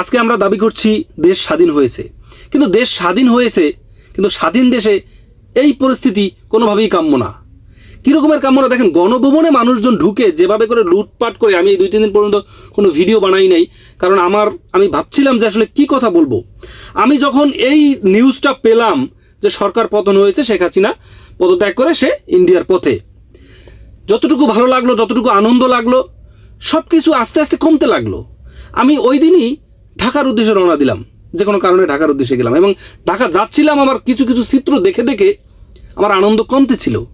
আজকে আমরা দাবি করছি দেশ স্বাধীন হয়েছে। কিন্তু দেশ স্বাধীন হয়েছে, কিন্তু স্বাধীন দেশে এই পরিস্থিতি কোনোভাবেই কাম্য না। কীরকমের কাম্য না? দেখেন, গণভবনে মানুষজন ঢুকে যেভাবে করে লুটপাট করে, আমি এই দুই তিন দিন পর্যন্ত কোনো ভিডিও বানাই নাই, কারণ আমার, আমি ভাবছিলাম যে আসলে কি কথা বলব। আমি যখন এই নিউজটা পেলাম যে সরকার পতন হয়েছে শেখ হাসিনা, পদত্যাগ করে সে ইন্ডিয়ার পথে। যতটুকু ভালো লাগল, যতটুকু আনন্দ লাগল সব কিছু আস্তে আস্তে কমতে লাগল। আমি ওই দিনই ঢাকার উদ্দেশ্যে রওনা দিলাম। যে কোনো কারণে ঢাকার উদ্দেশ্যে গেলাম এবং ঢাকা যাচ্ছিলাম আমার কিছু কিছু চিত্র দেখে দেখে আমার আনন্দ কমতে ছিল।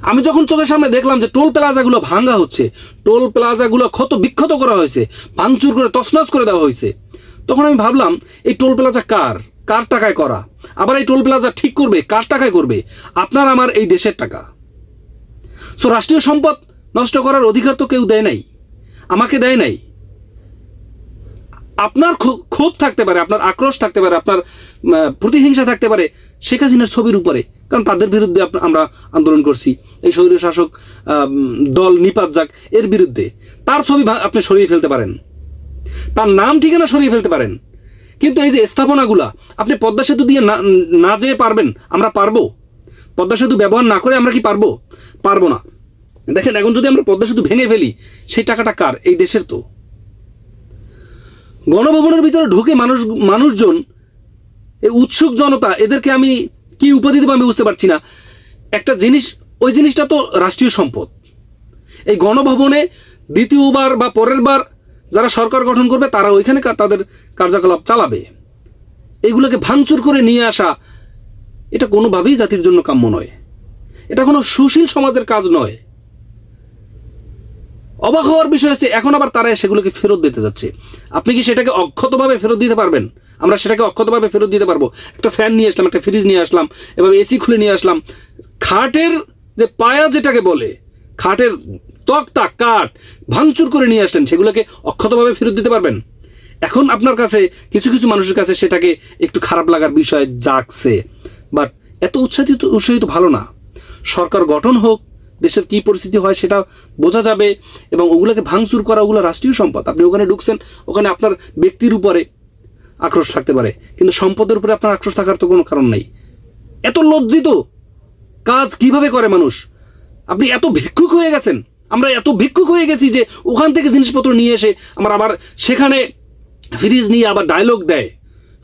আমি যখন চোখের সামনে দেখলাম যে টোল প্লাজাগুলো ভাঙা হচ্ছে, টোল প্লাজাগুলো ক্ষত বিক্ষত করা হয়েছে, ভাঙচুর করে তছনছ করে দেওয়া হয়েছে, তখন আমি ভাবলাম, এই টোল প্লাজা কার? কার টাকায় করা? আবার এই টোল প্লাজা ঠিক করবে? কার টাকায় করবে? আপনার আমার এই দেশের টাকা। সো রাষ্ট্রীয় সম্পদ নষ্ট করার অধিকার তো কেউ দেয় নাই। আমাকে দেয় নাই। আপনার ক্ষো- ক্ষোভ থাকতে পারে, আপনার আক্রোশ থাকতে পারে, আপনার প্রতিহিংসা থাকতে পারে শেখ হাসিনার ছবির উপরে। কারণ তাদের বিরুদ্ধে আমরা আন্দোলন করছি। এই শরীর শাসক দল নিপাত যাক, এর বিরুদ্ধে। তার ছবি আপনি সরিয়ে ফেলতে পারেন। তার নাম ঠিকানা সরিয়ে ফেলতে পারেন। কিন্তু এই যে স্থাপনাগুলা, আপনি পদ্মা সেতু দিয়ে না না যেয়ে পারবেন, আমরা পারব। পদ্মা সেতু ব্যবহার না করে আমরা কি পারব? পারব না। দেখেন, এখন যদি আমরা পদ্মা সেতু ভেঙে ফেলি, সেই টাকাটা কার? এই দেশের তো। গণভবনের ভিতরে ঢুকে মানুষ, মানুষজন, এই উৎসুক জনতা, এদেরকে আমি কি উপাধি দেবো আমি বুঝতে পারছি না। একটা জিনিস, ওই জিনিসটা তো রাষ্ট্রীয় সম্পদ। এই গণভবনে দ্বিতীয়বার বা পরের বার যারা সরকার গঠন করবে, তারা ওইখানে তাদের কার্যকলাপ চালাবে। এগুলোকে ভাঙচুর করে নিয়ে আসা, এটা কোনোভাবেই জাতির জন্য কাম্য নয়। এটা কোনো সুশীল সমাজের কাজ নয়। অবাক হওয়ার বিষয় হচ্ছে, এখন আবার তারা সেগুলোকে ফেরত দিতে যাচ্ছে। আপনি কি সেটাকে অক্ষতভাবে ফেরত দিতে পারবেন? আমরা সেটাকে অক্ষতভাবে ফেরত দিতে পারব। একটা ফ্যান নিয়ে আসলাম, একটা ফ্রিজ নিয়ে আসলাম, এভাবে এসি খুলে নিয়ে আসলাম। খাটের যে পায়া যেটাকে বলে, খাটের তক্তা, কাঠ ভাঙচুর করে নিয়ে আসলেন, সেগুলোকে অক্ষতভাবে ফেরত দিতে পারবেন? এখন আপনার কাছে, কিছু কিছু মানুষের কাছে সেটাকে একটু খারাপ লাগার বিষয় জাগছে। বাট এত উৎসাহিত উৎসাহিত ভালো না। সরকার গঠন হোক দেশের কি পরিস্থিতি হয় সেটা বোঝা যাবে এবং ওগুলোকে ভাঙচুর করা ওগুলো রাষ্ট্রীয় সম্পদ। আপনি ওখানে ঢুকছেন, ওখানে আপনার ব্যক্তির উপরে আক্রোশ থাকতে পারে। কিন্তু সম্পদের উপরে আপনার আক্রোশ থাকার তো কোনো কারণ নেই। এত লজ্জিত কাজ কীভাবে করে মানুষ? আপনি এত ভিক্ষুক হয়ে গেছেন। আমরা এত ভিক্ষুক হয়ে গেছি যে ওখান থেকে জিনিসপত্র নিয়ে এসে আমরা আবার সেখানে ফ্রিজ নিয়ে আবার ডায়লগ দেয়।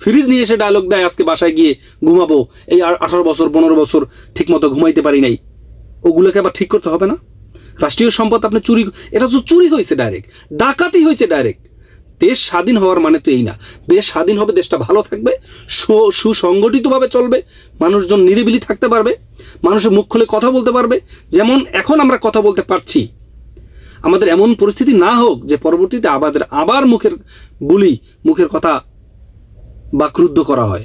ফ্রিজ নিয়ে এসে ডায়লগ দেয়, আজকে বাসায় গিয়ে ঘুমাবো। এই আঠারো বছর, পনেরো বছর ঠিকমতো ঘুমাইতে পারি নাই। ওগুলোকে আবার ঠিক করতে হবে না? রাষ্ট্রীয় সম্পদ আপনি চুরি, এটা তো চুরি হয়েছে ডাইরেক্ট ডাকাতি হয়েছে ডাইরেক্ট দেশ স্বাধীন হওয়ার মানে তো এই না। দেশ স্বাধীন হবে, দেশটা ভালো থাকবে সুসংগঠিতভাবে চলবে, মানুষজন নিরিবিলি থাকতে পারবে, মানুষের মুখ খুলে কথা বলতে পারবে। যেমন এখন আমরা কথা বলতে পারছি। আমাদের এমন পরিস্থিতি না হোক যে পরবর্তীতে আমাদের আবার মুখের বুলি, মুখের কথা বা ক্রুদ্ধ করা হয়।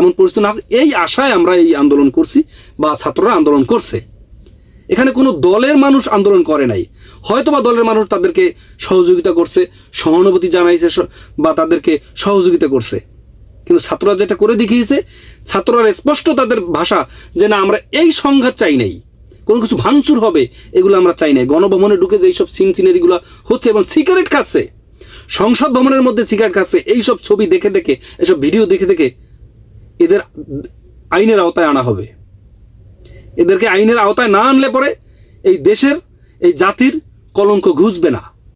এমন পরিস্থিতি না এই আশায় আমরা এই আন্দোলন করছি বা ছাত্ররা আন্দোলন করছে। এখানে কোনো দলের মানুষ আন্দোলন করে নাই। হয়তোবা দলের মানুষ তাদেরকে সহযোগিতা করছে, সহানুভূতি জানাইছে বা তাদেরকে সহযোগিতা করছে। কিন্তু ছাত্ররা যেটা করে দেখিয়েছে, ছাত্ররা স্পষ্ট তাদের ভাষা যে না, আমরা এই সংঘাত চাই নাই। কোনো কিছু ভাঙচুর হবে, এগুলো আমরা চাই নাই। গণভবনে ঢুকে যে এইসব সিন সিনারিগুলো হচ্ছে এবং সিগারেট খাচ্ছে, সংসদ ভবনের মধ্যে সিগারেট খাচ্ছে, এইসব ছবি দেখে দেখে, এসব ভিডিও দেখে দেখে এদের আইনের আওতায় আনা হবে। এদেরকে আইনের আওতায় না আনলে পরে এই দেশের এই জাতির কলঙ্ক ঘুষবে না।